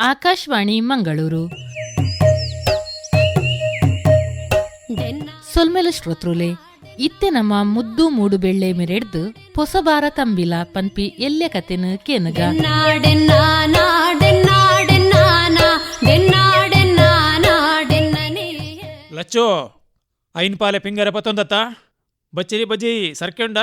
ಆಕಾಶವಾಣಿ ಮಂಗಳೂರು. ಸೊಲ್ಮೆಲ ಶ್ರೋತ್ರುಲೆ ಇತ್ತೆ ನಮ್ಮ ಮುದ್ದು ಮೂಡು ಬೆಳ್ಳೆ ಮೆರೆಡ್ದು ಪೊಸಬಾರ ತಂಬಿಲ ಪನ್ಪಿ ಎಲ್ಲೆ ಕತೆನ ಕೇನಗ. ಲಚ್ಚೋ, ಐನ್ ಪಾಲೆ ಪಿಂಗರ ಪತ್ತೊಂದತ್ತ? ಬಚ್ಚರಿ ಬಜ್ಜಿ ಸರ್ಕೊಂಡ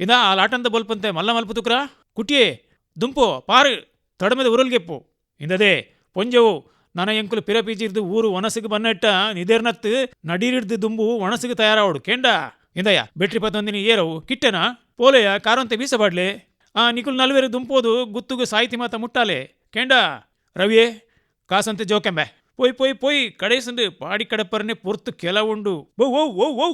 ಇದ ಆ ಲಾಟಂದ ಬಲ್ಪಂತೆ ಮಲ್ಲ ಮಲ್ಪುತುಕ್ರ? ಕುಟಿಯೇ, ದುಂಪು, ಪಾರು, ತಡಮದ ಉರುಲ್ಗೆಪ್ಪು. ಇಂದದೆ ಪೊಂಜವು ನನ ಎಂಕುಲು ಪಿರಪೀಜಿರ್ದು ಊರು ಒಣಸಿಗೆ ಬನ್ನಟ್ಟ ನಿದೇರ್ನತ್ತು ನಡೀರಿಡ್ದು ದುಂಬು ಒಣಸಿಗೆ ತಯಾರಾವಡು ಕೇಂಡ ಇಂದಯ್ಯ ಬೆಟ್ರಿ ಪತ್ತೊಂದಿನಿ ಏರವು ಕಿಟ್ಟೆನ ಪೋಲೆಯ ಕಾರಂತೆ ಬೀಸಬಾಡ್ಲೆ ಆ ನಿಕುಲ್ ನಲ್ವೇರು ದುಂಪೋದು ಗುತ್ತುಗು ಸಾಹಿತಿ ಮಾತ ಮುಟ್ಟಾಲೆ ಕೇಂಡ ರವಿಯೇ ಕಾಸಂತೆ ಜೋಕೆಂಬೆ ಪೊಯ್ ಪೊಯ್ ಪೊಯ್ ಕಡೇಸಂದು ಪಾಡಿ ಕಡಪ್ಪರನೆ ಪೊರ್ತು ಕೆಲ ಉಂಡು ಓ ಓ ಓ ಓ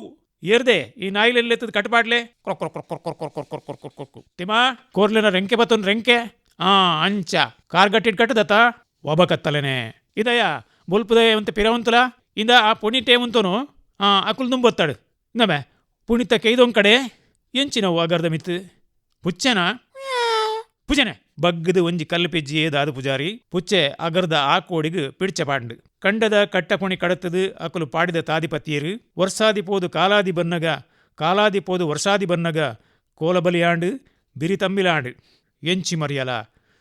ಏರ್ದೆ ಈ ನಾಯಿಲೆತ್ತೆದ್ ಕಟ್ಪಾಡ್ಲೆ ಕೊರ್ ಕೊರ್ ಕೊರ್ ಕೊರ್ ಕೊರ್ ಕೊರ್ ಕೊರ್ ಕೊರ್ ಕೊರ್ ಕೊರ್ ಕೊರ್ ಕೊರ್ ತಿಮಾ ಕೋರ್ಲೆನ ರೆಂಕೆ ಬತ್ತೊಂದು ರೆಂಕೆ ಆ ಅಂಚ ಕಾರ್ ಗಟ್ಟಿಟ್ ಕಟ್ಟದತ್ತ ಒಬ್ಬ ಕತ್ತಲೆನೆ ಇದಯ್ಯ ಬುಲ್ಪುದೆ ಅಂತ ಪಿರವಂತಲ ಇಂದ ಆ ಪುಣಿ ಟೇಮಂತನು ಆ ಅಕುಲ್ ದುಂಬೊತ್ತಾಡು ಇಂದಮೆ ಪುಣಿತಕ್ಕೆ ಇದೊಂದ್ ಕಡೆ ಎಂಚಿನವು ಅಗರ್ದ ಮಿತ್ತು ಪುಚ್ಚನ ಪುಜನೆ ಬಗ್ಗದು ಒಂಜಿ ಕಲ್ಲು ಪೆಜ್ಜಿ ಏದಾದ ಪುಜಾರಿ ಪುಚ್ಚೆ ಅಗರ್ದ ಆ ಕೋಡಿಗು ಪಿಡ್ಚ ಪಾಂಡು ಕಂಡದ ಕಟ್ಟಪುಣಿ ಕಡತದು ಅಕಲು ಪಾಡಿದ ತಾದಿಪತಿಯರು ವರ್ಷಾದಿ ಪೋದು ಕಾಲಾದಿ ಬನ್ನಗ ಕಾಲಾದಿ ಪೋದು ವರ್ಷಾದಿ ಬನ್ನಗ ಕೋಲಬಲಿಯಾಂಡು ಬಿರಿ ತಮ್ಮಿಲಾಂಡು ಎಂಚಿ ಮರಿಯಲ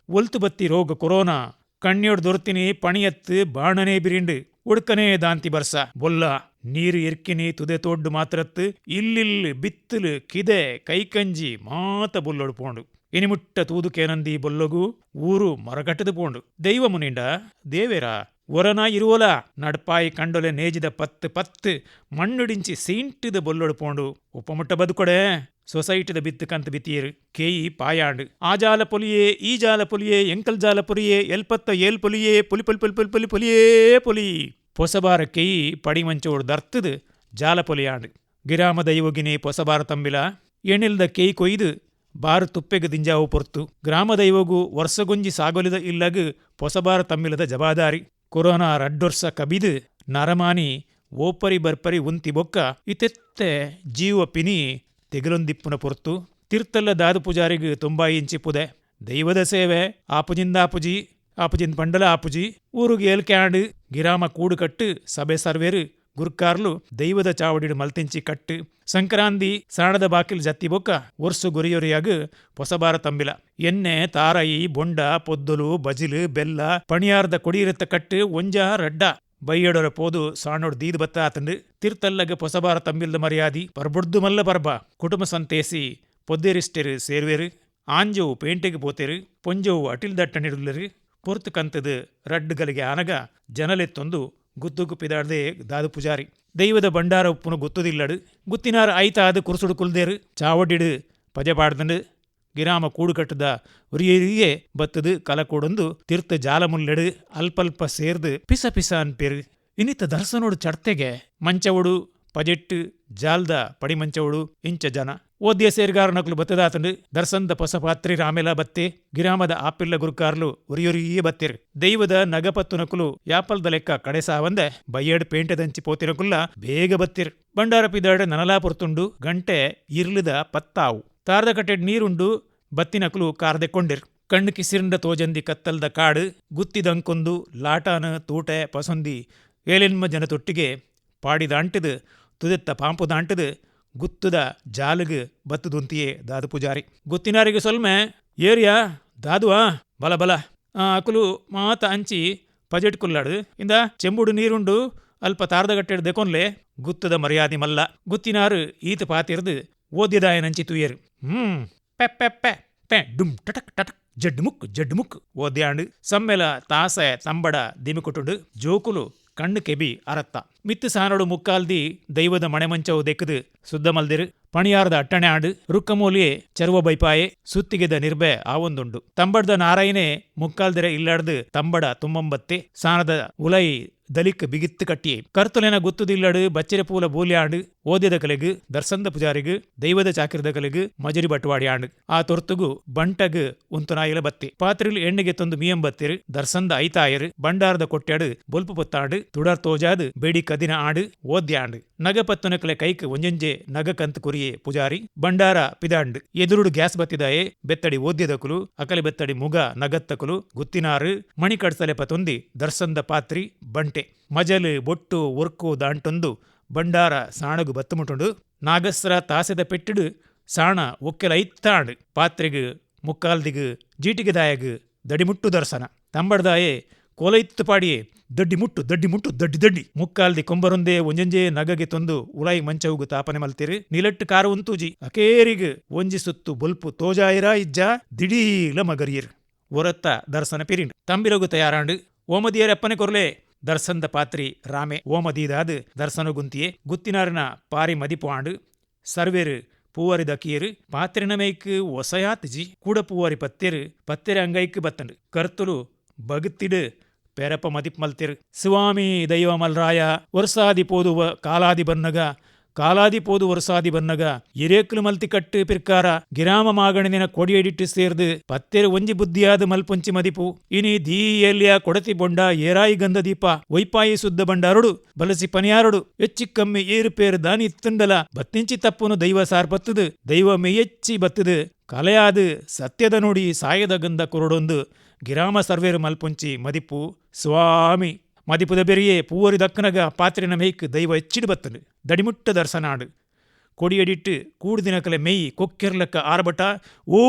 ಒಲ್ತು ಬತ್ತಿ ರೋಗ ಕೊರೋನಾ ಕಣ್ಣಿಯೊಡ್ ದೊರ್ತಿನಿ ಪಣಿಯತ್ತು ಬಾಣನೇ ಬಿರಿಂಡು ಉಡ್ಕನೇ ದಾಂತಿ ಬರ್ಸ ಬೊಲ್ಲ ನೀರು ಎರ್ಕಿನಿ ತುದೆ ತೋಡ್ಡು ಮಾತ್ರತ್ತು ಇಲ್ಲಿಲ್ಲಿ ಬಿತ್ತಲು ಕಿದೆ ಕೈಕಂಜಿ ಮಾತ ಬೊಲ್ಲೊಡು ಪೋಂಡು ಇನಿಮುಟ್ಟ ತೂದುಕೇನಂದಿ ಬೊಲ್ಲೊಗು ಊರು ಮರಗಟ್ಟದು ಪೋಂಡು ದೈವ ಮುನಿಂಡ ದೇವೇರ ಒರನ ಇರುವಲ ನಡ್ಪಾಯಿ ಕಂಡೊಲೆ ನೇಜಿದ ಪತ್ತು ಪತ್ತು ಮಣ್ಣುಡಿಂಚಿ ಸೀಂಟಿದ ಬೊಲ್ಲೊಡು ಪೋಂಡು ಉಪಮುಟ್ಟ ಬದುಕೊಡೆ சொசைட்டில பித்து கந்த ಕೇಯಿ ಪಾಯಾಂಡ್. பாயாண்டு ஆ ஜால பொலியே ஈ ஜால பொலியே எங்கல் ஜால ಎಲ್ಪತ್ತ ಏಲ್ ಪೊಲಿಯೇ பொலியே ಪುಲ್ புல் புல் புல் ಪೊಲಿಯೇ ಪೊಲಿ. பொலி பொசபார ಪಡಿ படிமஞ்சோடு ದರ್ತದು, ಜಾಲ ಪೊಲಿಯಾಂಡ್. ಗಿರಾಮ ದೈವಗಿನೆ ಪೊಸಬಾರ ತಂಬಿಲ. ಎಣ್ಣಿಲ್ದ ಕೇಯಿ ಕೊಯ್ದು, ಬಾರು ತುಪ್ಪೆಗೆ ದಿಂಜಾವು ಪೊರ್ತು. ಗ್ರಾಮ ದೈವಗು ವರ್ಷಗೊಂಜಿ ಸಾಗೊಲಿದ ಇಲ್ಲಗು ಪೊಸಬಾರ ತಂಬಿಲದ ಜವಾದಾರಿ. ಕೊರೋನಾ ರಡ್ಡೊರ್ಸ ಕಬಿದು, ನರಮಾನಿ, ಓಪರಿ ಬರ್ಪರಿ ಉಂತಿ ಬೊಕ್ಕ, ಇತೆತ್ತೆ ಜೀವ ಪಿನಿ ತೆಗಲೊಂದಿಪ್ಪುನ ಪೊರ್ತು, ತಿರ್ತಲ್ಲ ದಾದು ಪೂಜಾರಿಗ್ ತುಂಬಾ ಇಂಚಿಪ್ಪುದೆ ದೈವದ ಸೇವೆ, ಆಪುಜಿಂದ ಆಪುಜಿ, ಆಪುಜಿಂದ ಪಂಡಲ ಆಪುಜಿ, ಊರುಗೆ ಏಲ್ಕ್ಯಾಂಡ್ ಗಿರಾಮ ಕೂಡು ಕಟ್ಟು, ಸಭೆ ಸರ್ವೇರು, ಗುರ್ಕಾರ್ಲು, ದೈವದ ಚಾವಡಿಡು ಮಲ್ತಿಂಚಿ ಕಟ್ಟು. ಸಂಕ್ರಾಂತಿ ಸಾಣದ ಬಾಕಿಲ್ ಜತ್ತಿ ಬೊಕ್ಕ ಒರ್ಸು ಗುರಿಯೊರಿಯಾಗ ಹೊಸಬಾರ ತಂಬಿಲ. ಎಣ್ಣೆ, ತಾರಾಯಿ, ಬೊಂಡ, ಪೊದ್ದಲು, ಬಜಿಲು, ಬೆಲ್ಲ, ಪಣಿಯಾರ್ದ ಕೊಡಿಯಿರತ್ತ ಕಟ್ಟು, ಒಂಜ, ರಡ್ಡ. బయ్యడొర పోదు సాణుడు దీది బత్త అతండు తిరుతల్లగ పొసబార తమ్మిల్ద మర్యాది పర్బొడ్దు మల్ల పర్బ కుటుంబ సంతేసి పొద్దేరిస్టెరు సేర్వేరు ಆಂಜವು ಪೇಂಟೆಗೆ ಪೋತೆರು, ಪೊಂಜವು ಅಟಿಲ್ದಟ್ಟಣಿರುಲ್ಲರು ಪೊರ್ತು ಕಂತದು ರಡ್ಡುಗಲಿಗೆ ಆನಗ ಜನಲೆತ್ತೊಂದು ಗುದ್ದುಗು ಪಿದಾಡ್ದೆ ದಾದು ಪೂಜಾರಿ. ದೈವದ ಬಂಡಾರ ಉಪ್ಪುನು ಗೊತ್ತುದಿಲ್ಲಡು, ಗುತ್ತಿನಾರ ಐತಾದ ಕುರುಸುಡು ಕುಲ್ದೇರು ಚಾವಡಿಡು ಪಜೆ ಪಾಡ್ದಂಡು ಗಿರಾಮ ಕೂಡು ಕಟ್ಟದ ಉರಿಯರಿಯೇ ಬತ್ತದು ಕಲಕೋಡೊಂದು ತಿರ್ತ ಜಾಲಮುಲ್ಲೆಡು ಅಲ್ಪಲ್ಪ ಸೇರ್ದು ಪಿಸ ಪಿಸ ಅನ್ಪೇರು ಇನ್ನಿತ ದರ್ಶನೋಡು ಚಡ್ತೆಗೆ ಮಂಚವಡು ಪಜೆಟ್ಟು ಜಾಲ್ದ ಪಡಿಮಂಚವಡು ಇಂಚ ಜನ. ಓದ್ಯ ಸೇರ್ಗಾರ ನಕಲು ಬತ್ತದಾತಂಡು ದರ್ಸಂದ ಪೊಸ ಪಾತ್ರಿ ರಾಮೆಲ ಬತ್ತೆ, ಗಿರಾಮದ ಆಪಿಲ್ಲ ಗುರುಕಾರ್ಲು ಉರಿಯೊರಿಯೇ ಬತ್ತಿರ್. ದೈವದ ನಗಪತ್ತು ನಕಲು ಯಾಪಲ್ದ ಲೆಕ್ಕ ಕಡೆ ಸಾವಂದೆ ಬಯ್ಯಡ್ ಪೇಂಟದಂಚಿ ಪೋತಿನಕುಲ್ಲ ಬೇಗ ಬತ್ತಿರ್. ಬಂಡಾರ ಪಿದಾಡ ನನಲಾ ಪೊರ್ತುಂಡು ಗಂಟೆ ಇರ್ಲಿದ ಪತ್ತಾವು. ತಾರ್ದ ಕಟ್ಟೆಡ್ ನೀರುಂಡು ಬತ್ತಿನಕಲು ಕಾರ್ದೆಕೊಂಡಿರ್ ಕಣ್ಣು ಕಿಸಿರಿಂಡ ತೋಜಂದಿ ಕತ್ತಲ್ದ ಕಾಡು ಗುತ್ತಿದಂಕೊಂದು ಲಾಟಾನ ತೂಟೆ ಪಸೊಂದಿ. ಏಲೆನ್ಮ ಜನ ತೊಟ್ಟಿಗೆ ಪಾಡಿದಾಂಟಿದು ತುದೆತ್ತ ಪಾಂಪು ದಾಂಟಿದು ಗುತ್ತುದ ಜಾಲುಗು ಬತ್ತುದುಂತಿಯೇ ದಾದು ಪೂಜಾರಿ. ಗುತ್ತಿನಾರಿಗೆ ಸೊಲ್ಮೆ, ಏರಿಯಾ, ದಾದುವಾ, ಬಲ ಬಲ. ಅಕುಲು ಮಾತ ಅಂಚಿ ಪಜೆಟ್ ಕುಲ್ಲಾಡು ಇಂದ ಚೆಂಬುಡು ನೀರುಂಡು ಅಲ್ಪ ತಾರದಗಟ್ಟೆಡ್ ದೆಕೊನ್ಲೆ ಗುತ್ತದ ಮರ್ಯಾದಿ ಮಲ್ಲ. ಗುತ್ತಿನಾರು ಈತ ಪಾತಿರ್ದು ಓದ್ಯದಾಯನಂಚಿ ಏರು ಹ್ಮ್. ಪೆ ಪೆ ಪೆ ಪೆ, ಡುಮ್, ಟಟಕ್ ಟಟಕ್ ಜಡ್ ಮುಕ್ ಜಡ್ ಮುಕ್ ಓದ್ಯಾಂಡು. ಸಮ್ಮೆಲ, ತಾಸೆ, ತಂಬಡ, ದಿಮಿಕುಟುಡು, ಜೋಕುಲು, ಕಣ್ಣು ಕೆಬಿ, ಅರತ್ತ. ಮಿತ್ತು ಸಾನಡು ಮುಕ್ಕಾಲ್ದಿ ದೈವದ ಮಣೆಮಂಚವು ದೆಕ್ಕದು ಸುದ್ದ ಮಲ್ದಿರು. ಪಣಿಯಾರ್ದ ಅಟ್ಟಣೆ ಆಡು, ರುಕ್ಕಮೂಲಿಯೇ, ಚರ್ವ ಬೈಪಾಯೆ, ಸುತ್ತಿಗೆದ ನಿರ್ಬೆ ಆವೊಂದುಂಡು ತಂಬಡ್ದ ನಾರಾಯಣೆ ಮುಕ್ಕಾಲ್ದಿರೆ ಇಲ್ಲಾಡ್ದು ತಂಬಡ ತುಂಬಂಬತ್ತೆ, ಸಾನದ ಉಲೈ ದಲಿಕ್ ಬಿಗಿತ್ತು ಕಟ್ಟಿಯೇ. ಕರ್ತುಲೆನ ಗೊತ್ತುದಿಲ್ಲಡು, ಬಚ್ಚರೆ ಪೂಲ ಬೋಲ್ಯಾಂಡು, ಓದ್ಯದ ಕಲೆಗು, ದರ್ಸಂದ ಪುಜಾರಿಗು, ದೈವದ ಚಾಕಿರದ ಕಲೆಗು, ಮಜರಿ ಬಟ್ವಾಡಿಯಾಂಡು. ಆ ತೊರ್ತುಗು ಬಂಟಗ್ ಉಂತುನಾಯಿಲ ಬತ್ತೆ. ಪಾತ್ರಿಲ್ ಎಣ್ಣೆಗೆ ತಂದು ಮೀಯಂ ಬತ್ತಿರು, ದರ್ಸಂದ ಐತಾಯರು, ಬಂಡಾರದ ಕೊಟ್ಟಾಡು ಬೊಲ್ಪು ಪೊತ್ತಾಡು, ತುಡರ್ ತೋಜಾದು, ಬೇಡಿ ಕದಿನ ಆಡು, ಓದ್ಯಾಂಡು. ನಗ ಪತ್ತುನಕಲೆ ಕೈಕ್ ಒಂಜಂಜೆ ನಗ ಕಂತು ಕುರಿಯೆ ಪುಜಾರಿ, ಬಂಡಾರ ಪಿದಾಂಡು. ಎದುರುಡು ಗ್ಯಾಸ್ ಬತ್ತಿದಾಯೆ, ಬೆತ್ತಡಿ ಓದ್ಯದಕುಲು ಅಕಲೆ ಬೆತ್ತಡಿ ಮುಗ ನಗತ್ತಕುಲು ಗುತ್ತಿನಾರು ಮಣಿ ಕಡ್ಸಲೆ ಪತೊಂದಿ ದರ್ಸಂದ ಪಾತ್ರಿ, ಬಂಟೆ ಮಜಲು, ಬೊಟ್ಟು, ಒರ್ಕು, ದಾಂಟೊಂದು ಬಂಡಾರ ಸಾಣಗು ಬತ್ತುಮುಟುಂಡು ನಾಗಸ್ರ ತಾಸೆದ ಪೆಟ್ಟಿಡು, ಸಾಣ, ಒಕ್ಕೆಲ ಐತ್ತಾಂಡು, ಪಾತ್ರೆಗು, ಮುಕ್ಕಾಲ್ದಿಗು, ಜೀಟಿಗೆ ದಾಯಗು, ದಡಿಮುಟ್ಟು ದರ್ಶನ ತಂಬಡ್ದಾಯೆ ಕೋಲೈತ್ತು ಪಾಡಿಯೇ ದಡ್ಡಿ ಮುಟ್ಟು ದಡ್ಡಿ ಮುಟ್ಟು ದಡ್ಡಿ ದಡ್ಡಿ. ಮುಕ್ಕಾಲ್ದಿ ಕೊಂಬರೊಂದೇ ಒಂಜಂಜೆ ನಗಗೆ ತೊಂದು ಉಲಾಯಿ ಮಂಚವುಗು ತಾಪನೆ ಮಲ್ತಿರು. ನಿಲಟ್ಟು ಕಾರು ಉಂತೂಜಿ ಅಕೇರಿಗ್ ಒಂಜಿ ಸುತ್ತು ಬೊಲ್ಪು ತೋಜಾಯಿರ ಇಜ್ಜ ದಿಡೀಲ ಮಗರಿಯರು. ಒರತ್ತ ದರ್ಶನ ಪಿರಿಂಡು ತಂಬಿರಗು ತಯಾರಾಂಡು. ಓಮದಿಯರಪ್ಪನೆ ಕೊರ್ಲೆ ದರ್ಸಂದ ಪಾತ್ರಿ ರಾಮೆ ಓಮದೀದಾದು ದರ್ಸನ ಗುಂತಿಯೇ ಗುತ್ತಿನಾರಿನ ಪಾರಿ ಮದಿಪಾಂಡು ಸರ್ವೇರು பூவாரி தக்கீரு பாத்திரனமைக்கு ஒசையாத்துஜி கூட பூவாரி பத்திரு பத்திர அங்கைக்கு பத்தண்டு. கருத்துரு பகுத்திடு பெரப்ப மதிப்பு மல்திரு சிவாமி தெய்வமல்ராயா ஒருசாதி போதுவ காலாதி பர்ணக ಕಾಲಾದಿ ಪೋದು ವರ್ಷಾದಿ ಬನ್ನಗ ಇರೇಕ್ಲು ಮಲ್ತಿ ಕಟ್ಟು ಪಿರ್ಕಾರ ಗಿರಾಮ ಮಾಗಣಿನ ಕೊಡಿಯಡಿಟ್ಟು ಸೇರ್ದು ಪತ್ತೆರು ಒಂಜಿ ಬುದ್ಧಿಯಾದ ಮಲ್ಪೊಂಚಿ ಮದಿಪು ಇನಿ ದೀ ಎಲ್ಲಿಯ ಕೊಡತಿ ಬೊಂಡ ಏರಾಯಿ ಗಂಧ ದೀಪ ವೈಪಾಯಿ ಸುದ್ದ ಬಂಡಾರುಡು ಬಲಸಿ ಪನಿಯಾರುಡು ಹೆಚ್ಚಿಕ್ಕಮ್ಮಿ ಏರು ಪೇರು ದಾನಿ ಇತ್ತುಂಡಲ ಬತ್ತಿಂಚಿ ತಪ್ಪುನು ದೈವ ಸಾರ್ ಬತ್ತದು ದೈವ ಮೆಯ್ಯಚ್ಚಿ ಬತ್ತದು ಕಲೆಯಾದು ಸತ್ಯದ ನುಡಿ ಸಾಯದ ಗಂಧ ಕುರುಡೊಂದು ಗಿರಾಮ ಸರ್ವೇರು ಮಲ್ಪುಂಚಿ ಮದಿಪು ಸ್ವಾಮಿ ಮದಿಪುದ ಬೆರಿಯೇ ಪೂವರಿ ದಕ್ಕನಗ ಪಾತ್ರಿನ ಮೇಯ್ಕ್ ದೈವ ಹೆಚ್ಚಿಡು ಬತ್ತನು ದಡಿಮುಟ್ಟ ದರ್ಶನಾಡು ಕೊಡಿಯಡಿಟ್ಟು ಕೂಡ್ದಿನಕಲೆ ಮೆಯ್ ಕೊಕ್ಕೆರ್ಲಕ್ಕ ಆರ್ಭಟ ಓ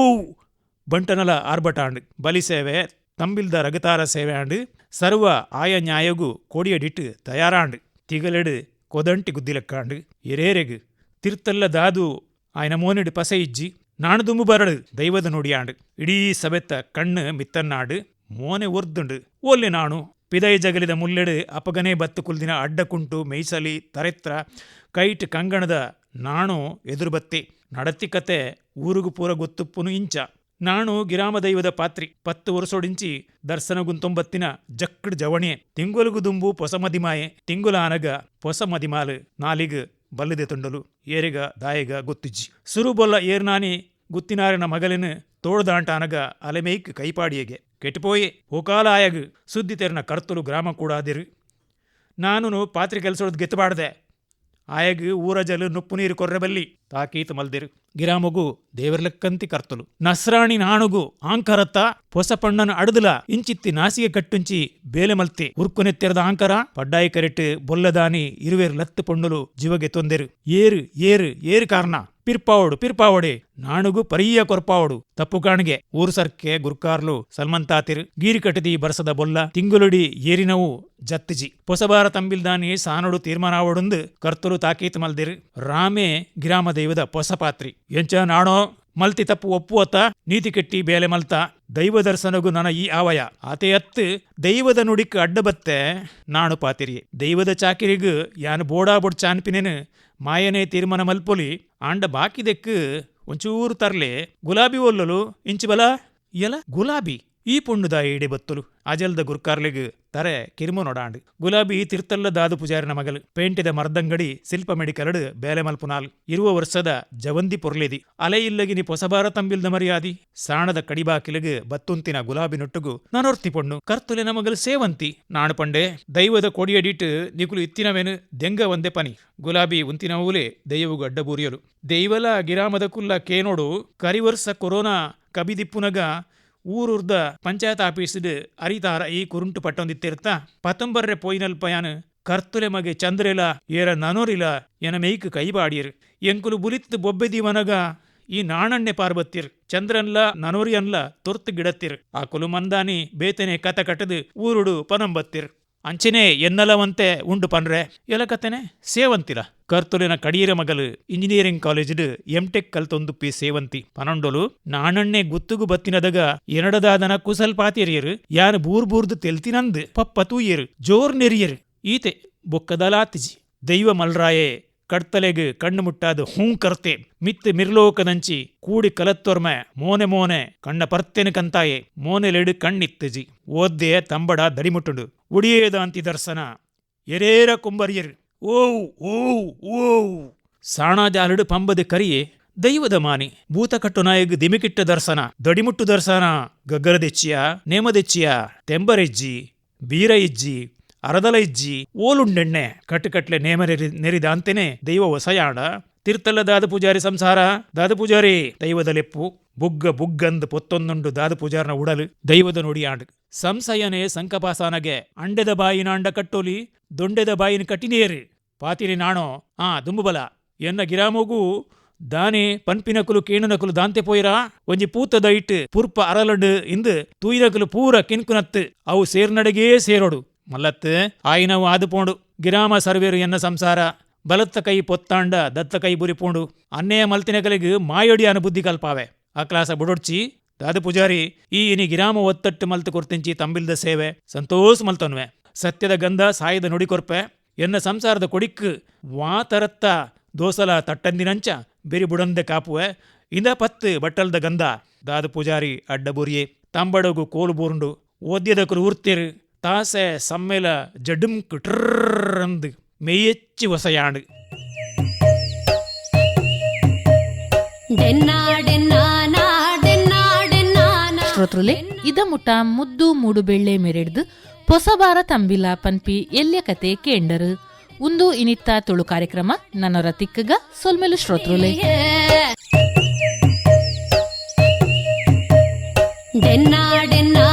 ಬಂಟನಲ ಆರ್ಭಟ ಆಂಡು ಬಲಿ ಸೇವೆ ತಂಬಿಲ್ದ ರಗತಾರ ಸೇವೆ ಆಂಡು ಸರ್ವ ಆಯ ನ್ಯಾಯಗು ಕೊಡಿಯಡಿಟ್ಟು ತಯಾರಾಂಡು ತಿಗಲೆಡು ಕೊದಂಟಿ ಗುದ್ದಿಲಕ್ಕಾಂಡು ಎರೇರೆಗು ತಿರ್ತಲ್ಲ ದಾದು ಆಯ್ನ ಮೋನಿಡು ಪಸೆ ಇಜ್ಜಿ ನಾಣು ದುಂಬು ಬರಡು ದೈವದ ನುಡಿಯಾಂಡು ಇಡೀ ಸಬೆತ್ತ ಕಣ್ಣು ಮಿತ್ತನ್ನಾಡು ಮೋನೆ ಒರ್ದುಂಡು ಒಲ್ಲೆ ನಾಣು ಪಿದೈ ಜಗಲಿದ ಮುಲ್ಲೆಡೆ ಅಪಗನೆ ಬತ್ತು ಕುಲ್ದಿನ ಅಡ್ಡಕುಂಟು ಮೈಸಲಿ ತರೆತ್ರ, ಕೈಟ್ ಕಂಗಣದ ನಾಣು ಎದುರುಬತ್ತಿ, ನಡತಿ ಕತೆ ಊರುಗು ಪೂರ ಗೊತ್ತುಪ್ಪುನು ಇಂಚ. ನಾಣು ಗಿರಾಮ ದೈವದ ಪಾತ್ರಿ, ಪತ್ತು ವರ್ಷೋಡಿಂಚಿ ದರ್ಶನ ಗುಂತೊಂಬತ್ತಿನ ಜಕ್ಕಡ್ ಜವಣೆ, ತಿಂಗುಲುಗು ದುಂಬು ಪೊಸ ಮದಿಮಾಯೆ ತಿಂಗುಲ ಅನಗ ಪೊಸ ಮದಿಮಾಲು ನಾಲಿಗ್ ಬಲ್ಲದೆ ತುಂಡಲು, ಏರಿಗ ದಾಯಗ ಗೊತ್ತಿಜ್ಜಿ. ಸುರುಬೊಲ್ಲ ಏರ್ನಾನಿ ಗುತ್ತಿನಾರಿನ ಮಗಲಿನ ತೋಳ್ದಾಂಟ ಅನಗ ಅಲೆಮೇಕ್ ಕೈಪಾಡಿಯಗೆ. ಕೆಟ್ಟುಪೋಯೆ ಆಯಾಗ ಸುದ್ದಿ ತೆರನ ಕರ್ತಲು ಗ್ರಾಮ ಕೂಡಾದಿರು. ನಾನು ಪಾತ್ರೆ ಕೆಲಸದ ಗೆತ್ತಬಾಡ್ದೆ ಆಯಗ್ ಊರ ಜಲು ನುಪ್ಪು ನೀರು ಕೊರ್ರೆಬಲ್ಲಿ ತಾಕೀತ ಮಲ್ದಿರು. ಗಿರಾಮಗು ದೇವರ್ಲಕ್ಕಂತಿ ಕರ್ತಲು. ನಸ್ರಾಣಿ ನಾಣುಗು ಆಂಕರತ್ತ ಹೊಸ ಪಣ್ಣನ ಅಡದಲ ಇಂಚಿತ್ತಿ ನಾಸಿಗೆ ಕಟ್ಟುಂಚಿ ಬೇಲೆ ಮಲ್ತಿ. ಉರ್ಕುನೆತ್ತೆರದ ಆಂಕರ ಪಡ್ಡಾಯಿ ಕರೆಟ್ಟು ಬೊಲ್ಲದಾನಿ ಇರುವೇರು ಲತ್ತು ಪೊಣ್ಣಲು ಜೀವಗೆ ತೊಂದೆರು. ಏರು ಏರು ಏರು ಕಾರಣ. ಪಿರ್ಪಾವಡು, ಪಿರ್ಪಾವಡೆ. ನಾಣುಗು ಪರಿಯ ಕೊರ್ಪಾವಡು. ತಪ್ಪು ಕಾಣಿಗೆ. ಊರು ಸರ್ಕೆ, ಗುರ್ಕಾರ್ಲು ಸಲ್ಮನ್ ತಾತಿರ್ ಗೀರಿ ಕಟದಿ ಬರಸದ ಬೊಲ್ಲ, ತಿಂಗುಲುಡಿ, ಏರಿನವು, ಜತ್ತಿಜಿ. ಪೊಸಬಾರ ತಂಬಿಲ್ದಾನಿ ಸಾನುಡು ತೀರ್ಮಾನಾವಡುಂದು ಕರ್ತರು ತಾಕೀತು ಮಲ್ದಿರ್, ರಾಮೇ, ಗಿರಾಮ ದೈವದ ಪೊಸಪಾತ್ರಿ. ಎಂಚ ನಾಣೋ ಮಲ್ತಿ ತಪ್ಪು ಒಪ್ಪುವತ್ತ ನೀತಿ ಕೆಟ್ಟಿ ಬೇಲೆ ಮಲ್ತ. ದೈವ ದರ್ಶನಗು ನನ ಈ ಆವಯ. ಆತೆ ಅತ್ತು ದೈವದ ನುಡಿಕ್ ಅಡ್ಡ ಬತ್ತೆ ನಾಣು ಪಾತಿರಿ. ದೈವದ ಚಾಕಿರಿಗು ಯಾನು ಬೋಡಾ ಬೊಡ್ ಚಾನ್ಪಿನೇನು ಮಾಯನೇ ತೀರ್ಮಾನ ಮಲ್ಪೊಲಿ. ಆಂಡ ಬಾಕಿದೆಕ್ ಒಂಚೂರು ತರ್ಲೆ. ಗುಲಾಬಿ ಒಲ್ಲಲು ಇಂಚು ಬಲ. ಎಲ? ಗುಲಾಬಿ? ಈ ಪುಣ್ಣುದ ಏಡೆ ಬತ್ತಲು. ಅಜಲ್ದ ಗುರ್ಕಾರ್ಲೆಗ್ ತರೆ ಕಿರ್ಮು ನೊಡಾಂಡು. ಗುಲಾಬಿ ತಿರ್ತಲ್ಲ ದಾದು ಪೂಜಾರಿನ ಮಗಲು ಪೇಂಟಿದ ಮರ್ದಂಗಡಿ ಶಿಲ್ಪ ಮೆಡಿಕಲ್ಡ್ ಬೇಲೆ ಮಲ್ಪುನಾಲ್ ಇರುವ ವರ್ಷದ ಜವಂದಿ ಪೊರ್ಲೆದಿ. ಅಲೆ ಇಲ್ಲಗಿನಿ ಪೊಸಬಾರ ತಂಬಿಲ್ದ ಮರ್ಯಾದಿ. ಸಾಣದ ಕಡಿಬಾಕಿಲಗ್ ಬತ್ತುಂತಿನ ಗುಲಾಬಿ ನೊಟ್ಟುಗು ನಾನೊರ್ತಿ ಪೊಣ್ಣು. ಕರ್ತುಲೆನ ಮಗಲು ಸೇವಂತಿ. ನಾಣು ಪಂಡೆ, ದೈವದ ಕೊಡಿಯಡಿಟ್ ನಿಕುಲು ಇತ್ತಿನವೇನು ದೆಂಗ ಒಂದೆ ಪನಿ. ಗುಲಾಬಿ ಉಂತಿನ ಊಲೆ ದೈವಗು ಅಡ್ಡಬೂರಿಯಲು ದೈವಲ ಗಿರಾಮದ ಕುಲ್ಲ ಕೇನೋಡು ಕರಿವರ್ಷ ಕೊರೋನಾ ಕಬಿದಿಪ್ಪುನಗ ಊರುರ್ದ ಪಂಚಾಯತ್ ಆಫೀಸ್ಡ್ ಅರಿತಾರ ಈ ಕುರುಂಟು ಪಟ್ಟೊಂದಿತ್ತಿರ್ತ ಪತ್ತೊಂಬರ್ರೆ ಪೋಯಿನಲ್ಪಯಾನು ಕರ್ತುಲೆ ಮಗೆ ಚಂದ್ರೆಲ ಏರ ನನೋರಿಲ ಎನ ಮೇಯ್ಕ್ ಕೈಬಾಡಿಯರ್ ಎಂಕುಲು ಬುಲಿತ್ ಬೊಬ್ಬೆದಿವನಗ ಈ ನಾಣಣ್ಣೆ ಪಾರ್ಬತ್ತಿರ್ ಚಂದ್ರನ್ಲ ನನೋರಿಯನ್ಲ ತುರ್ತು ಗಿಡತ್ತಿರ್. ಆ ಕುಲು ಮಂದಾನಿ ಬೇತನೆ ಕತ ಕಟ್ಟದು ಊರುಡು ಪನಂಬತ್ತಿರ್. ಅಂಚನೆ ಎನ್ನಲವಂತೆ ಉಂಡು ಪನ್ರೆ. ಎಲಕತೆನೆ ಸೇವಂತಿಲ. ಕರ್ತುಲಿನ ಕಡೀರ ಮಗಲು ಇಂಜಿನಿಯರಿಂಗ್ కాలేజీడు ఎంటెక్ ಕಲ್ತೊಂದುಪ್ಪಿ ಸೇವಂತಿ. ಪನೊಂಡೊಲು నాణన్నే ಗುತ್ತುಗು ಬತ್ತಿನದಗ ఎనడదాదన ಕುಸಲ್ ಪಾತಿರಿಯರು ಯಾನ್ ಬೂರ್ ಬೂರ್ದು ತೆಲ್ತಿನಂದ್ ಪಪ್ಪ ತೂಯರು ಜೋರ್ ನೆರಿಯರು. ಈತೆ ಬೊಕ್ಕದಲಾತಿಜಿ. ದೈವ ಮಲ್ರಾಯೆ, ಕಡ್ತಲೆಗ್ ಕಣ್ಣು ಮುಟ್ಟಾದ ಹೂ ಕರ್ತೆ ಮಿತ್ ಮಿರ್ಲೋಕದಂಚಿ ಕೂಡಿ ಕಲತ್ತೊರ್ಮೆ ಮೋನೆ ಮೋನೆ ಕಣ್ಣ ಪರ್ತೆನ ಕಂತಾಯೆ ಮೋನೆಲೆಡು ಕಣ್ಣಿತ್ತಜಿ. ಓದ್ದೆ ತಂಬಡ ದಡಿಮುಟ್ಟುಂಡು ಉಡಿಯೇದಾಂತಿ ದರ್ಶನ ಎರೇರ ಕುಂಬರಿಯರ್. ಓ ಓ ಓ ಸಾಣಾಜಾಲಡು ಪಂಬದ ಕರಿಯೆ, ದೈವದ ಮಾನಿ. ಭೂತಕಟ್ಟು ನಾಯಗ್ ದಿಮಿಕಿಟ್ಟ ದರ್ಶನ ದಡಿಮುಟ್ಟು ದರ್ಶನ ಗಗ್ಗರದೆಚ್ಚಿಯ ನೇಮದೆಚ್ಚಿಯ ತೆಂಬರೆಜ್ಜಿ ಬೀರ ಇಜ್ಜಿ, ಅರದಲ ಇಜ್ಜಿ. ಓಲುಂಡೆಣ್ಣೆ ಕಟ್ಟುಕಟ್ಲೆ ನೇಮ ನೆರಿ ನೆರಿದ ಅಂತೆನೆ ದೈವ ಹೊಸಯಾಡ ತಿರ್ತಲ್ಲ ದಾದ ಪೂಜಾರಿ ಸಂಸಾರ. ದಾದ ಪೂಜಾರಿ ದೈವದ ಲೆಪ್ಪು. ಬುಗ್ಗ ಬುಗ್ಗಂದ್ ಪೊತ್ತೊಂದುಂಡು ದಾದ ಪೂಜಾರನ ಉಡಲು ದೈವದ ನುಡಿಯಾಂಡ್. ಸಂಶಯನೆ ಸಂಕಪಾಸಾನಗೆ, ಅಂಡೆದ ಬಾಯಿನ ಅಂಡ ಕಟ್ಟೋಲಿ, ದೊಂಡೆದ ಬಾಯಿನ ಕಟ್ಟಿನೇರಿ. ಪಾತಿರಿ ನಾಣೋ, ಆ, ದುಂಬುಬಲ, ಎನ್ನ ಗಿರಾಮೋಗೂ ದಾನೆ ಪನ್ಪಿನಕುಲು ಕೇಣುನಕುಲು ದಾಂತೆ ಪೋಯಿರ? ಒಂಜಿ ಪೂತದ ಇಟ್ಟು ಪುರ್ಪ ಅರಲಡು ಇಂದು ತೂಯಿನಕುಲು ಪೂರ ಕಿನ್ಕುನತ್ತು ಅವು ಸೇರ್ನಡೆಗೇ ಸೇರೋಡು. ಮಲ್ಲತ್ ಆಯಿನವು ಆದುಪೋಂಡು. ಗಿರಾಮ ಸರ್ವೇರು ಎನ್ನ ಸಂಸಾರ, ಬಲತ್ತ ಕೈ ಪೊತ್ತಾಂಡ, ದತ್ತ ಕೈ ಬುರಿಪೋಂಡು. ಅನ್ನೇ ಮಲ್ತಿನಕಲಿಗೆ ಮಾಯೊಡಿ ಅನುಬುದ್ಧಿ ಕಲ್ಪಾವೆ. ಆ ಕ್ಲಾಸ ಬುಡೊಡ್ಚಿ ದಾದ ಪೂಜಾರಿ, ಈ ಇನಿ ಗಿರಾಮ ಒತ್ತಟ್ಟು ಮಲ್ತು ಕೊರ್ತಿಂಚಿ ತಂಬಿಲ್ದ ಸೇವೆ ಸಂತೋಷ ಮಲ್ತನ್ವೆ. ಸತ್ಯದ ಗಂಧ ಸಾಯದ ನುಡಿಕೊರ್ಪೆ ಎನ್ನ ಸಂಸಾರದ ಕೊಡಿಕ್ ವಾತರತ್ತ ದೋಸಲ ತಟ್ಟಂದಿನಂಚ ಬೆರಿ ಬುಡಂದೆ ಕಾಪುವೆ, ಇಂದ ಪತ್ತು ಬಟ್ಟಲ್ದ ಗಂಧ. ದಾದ ಪೂಜಾರಿ, ಅಡ್ಡ ಬುರಿಯೆ, ತಂಬಡಗು ಕೋಲು ಬೂರುಂಡು, ಓದ್ಯದ ಊರ್ತಿರು, ತಾಸೆ ಸಮ್ಮೇಲ ಜಡುಂ ಕುಟ್ರಂದ್ ಮೆಯ್ಯಚ್ಚಿ ಹೊಸಯಾಂಡು ಶ್ರೋತೃಲೆ ಇದ ಮುಟ ಮುದ್ದು ಮೂಡು ಬೆಳ್ಳೆ ಮೆರೆಡ್ದು ಪೊಸಬಾರ ತಂಬಿಲ ಪನ್ಪಿ ಎಲ್ಯ ಕತೆ ಕೇಂಡರು. ಉಂದು ಇನಿತ್ತ ತುಳು ಕಾರ್ಯಕ್ರಮ ನನ್ನೊರ ತಿಕ್ಕಗ ಸೊಲ್ಮೆಲು ಶ್ರೋತೃಲೆ. ಡೆನ್ನಾ